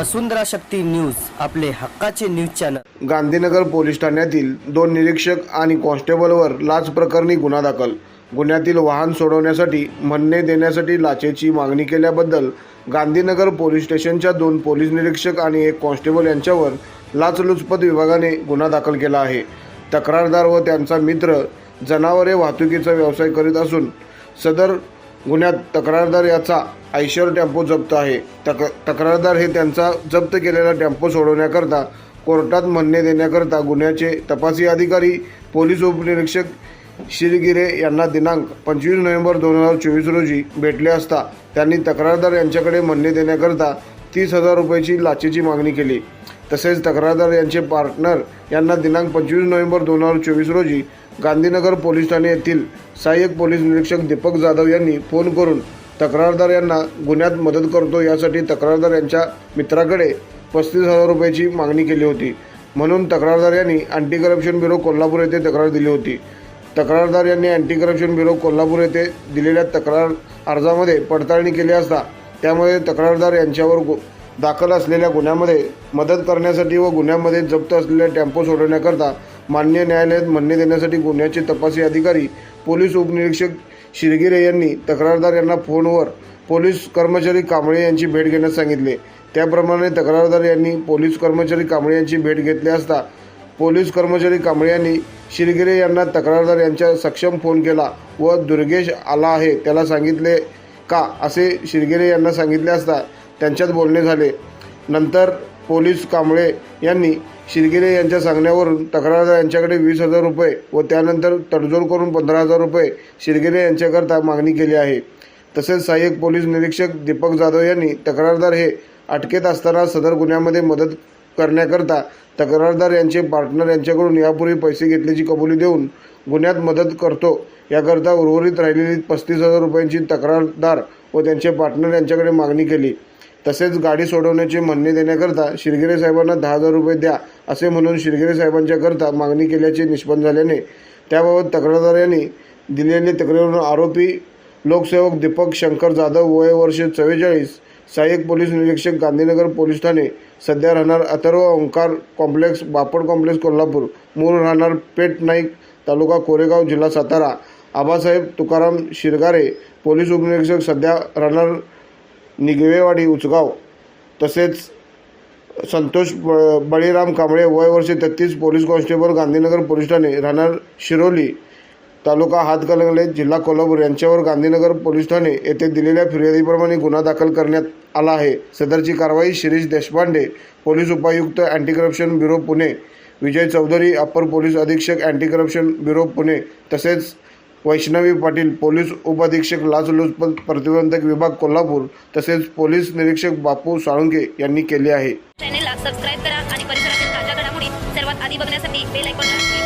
वसुंधरा शक्ती news आपले हक्काचे news channel. Gandhinagar police ठाण्यातील दोन निरीक्षक आणि कॉन्स्टेबलवर लाच प्रकरणी गुन्हा दाखल. गुन्ह्यातील वाहन सोडवण्यासाठी म्हणणे देण्यासाठी लाचेची मागणी केल्याबद्दल गांधीनगर पोलीस स्टेशनच्या दोन पोलीस निरीक्षक आणि एक कॉन्स्टेबल यांच्यावर लाचलुचपत विभागाने गुन्हा दाखल केला आहे. तक्रारदार व त्यांचा मित्र जनावरे वाहतुकीचा व्यवसाय करीत असून सदर गुन्ह्यात तक्रारदार याचा आयशर टेम्पो जप्त आहे. तक तक्रारदार हे त्यांचा जप्त केलेला टेम्पो सोडवण्याकरता कोर्टात म्हणणे देण्याकरता गुन्ह्याचे तपासी अधिकारी पोलीस उपनिरीक्षक शिरगिरे यांना दिनांक पंचवीस नोव्हेंबर दोन हजार चोवीस रोजी भेटले असता त्यांनी तक्रारदार यांच्याकडे म्हणणे देण्याकरता तीस हजार रुपयाची लाचेची मागणी केली. तसेच तक्रारदार यांचे पार्टनर यांना दिनांक पंचवीस नोव्हेंबर दोन हजार चोवीस रोजी गांधीनगर पोलीस ठाणे येथील सहाय्यक पोलीस निरीक्षक दीपक जाधव यांनी फोन करून तक्रारदार यांना गुन्ह्यात मदत करतो यासाठी तक्रारदार यांच्या मित्राकडे पस्तीस हजार रुपयाची मागणी केली होती. म्हणून तक्रारदार यांनी अँटी करप्शन ब्युरो कोल्हापूर येथे तक्रार दिली होती. तक्रारदार यांनी अँटी करप्शन ब्युरो कोल्हापूर येथे दिलेल्या तक्रार अर्जामध्ये पडताळणी केली असता त्यामुळे तक्रारदार यांच्यावर गु दाखल असलेल्या गुन्ह्यामध्ये मदत करण्यासाठी व गुन्ह्यामध्ये जप्त असलेल्या टेम्पो सोडवण्याकरता मान्य न्यायालयात म्हणणे देण्यासाठी गुन्ह्याचे तपासी अधिकारी पोलीस उपनिरीक्षक शिरगिरे यांनी तक्रारदार यांना फोनवर पोलीस कर्मचारी कांबळे यांची भेट घेण्यास सांगितले. त्याप्रमाणे तक्रारदार यांनी पोलीस कर्मचारी कांबळे यांची भेट घेतली असता पोलीस कर्मचारी कांबळे यांनी शिरगिरे यांना तक्रारदार यांच्या सक्षम फोन केला व दुर्गेश आला आहे त्याला सांगितले का? असे शिरगिरे यांना सांगितले असता त्यांच्यात बोलणे झाले. नंतर पोलीस कांबळे यांनी शिरगिरे यांच्या सांगण्यावरून तक्रारदार यांच्याकडे वीस हजार रुपये व त्यानंतर तडजोड करून पंधरा हजार रुपये शिरगिरे यांच्याकरता मागणी केली आहे. तसेच सहाय्यक पोलीस निरीक्षक दीपक जाधव यांनी तक्रारदार हे अटकेत असताना सदर गुन्ह्यामध्ये मदत करण्याकरता तक्रारदार यांचे पार्टनर यांच्याकडून यापूर्वी पैसे घेतल्याची कबुली देऊन गुन्ह्यात मदत करतो. याकरता उर्वरित राहिलेली पस्तीस हजार रुपयांची तक्रारदार व त्यांचे पार्टनर यांच्याकडे मागणी केली. तसेच गाडी सोडवण्याचे म्हणणे देण्याकरता शिरगिरे साहेबांना दहा हजार रुपये द्या असे म्हणून शिरगिरे साहेबांच्याकरता मागणी केल्याचे निष्पन्न झाल्याने त्याबाबत तक्रारदार यांनी दिलेली तक्रारीवरून आरोपी लोकसेवक दीपक शंकर जाधव वय वर्ष चव्वेचाळीस सहाय्यक पोलीस निरीक्षक गांधीनगर पोलीस ठाणे सध्या राहणार अथर्व ओंकार कॉम्प्लेक्स बापड कॉम्प्लेक्स कोल्हापूर मूळ राहणार पेठ नाईक तालुका कोरेगाव जिल्हा सातारा. आबासाहेब तुकाराम शिरगारे पोलीस उपनिरीक्षक सध्या राहणार निगवेवाडी उचगाव तसेच संतोष ब बळीराम कांबळे वय वर्ष तेहतीस पोलीस कॉन्स्टेबल गांधीनगर पोलीस ठाणे राहणार शिरोली तालुका हातकणंगले जिल्हा कोल्हापूर. यांच्यावर गांधीनगर पोलीस ठाणे येथे दिलेल्या फिर्यादीप्रमाणे गुन्हा दाखल करण्यात आला आहे. सदरची कारवाई शिरीष देशपांडे पोलीस उपायुक्त anti corruption bureau Pune. Vijay Chaudhari upper police अधीक्षक अँटी करप्शन ब्युरो पुणे. तसेच वैष्णवी पाटील पोलीस उपाधीक्षक लाचलुचपत प्रतिबंधक विभाग कोल्हापूर तसेच पोलीस निरीक्षक बापू साळुंके यांनी केली आहे. चॅनेलला सबस्क्राईब करा आणि परिसरातील ताज्या घडामोडी सर्वात आधी बघण्यासाठी बेल आयकॉनला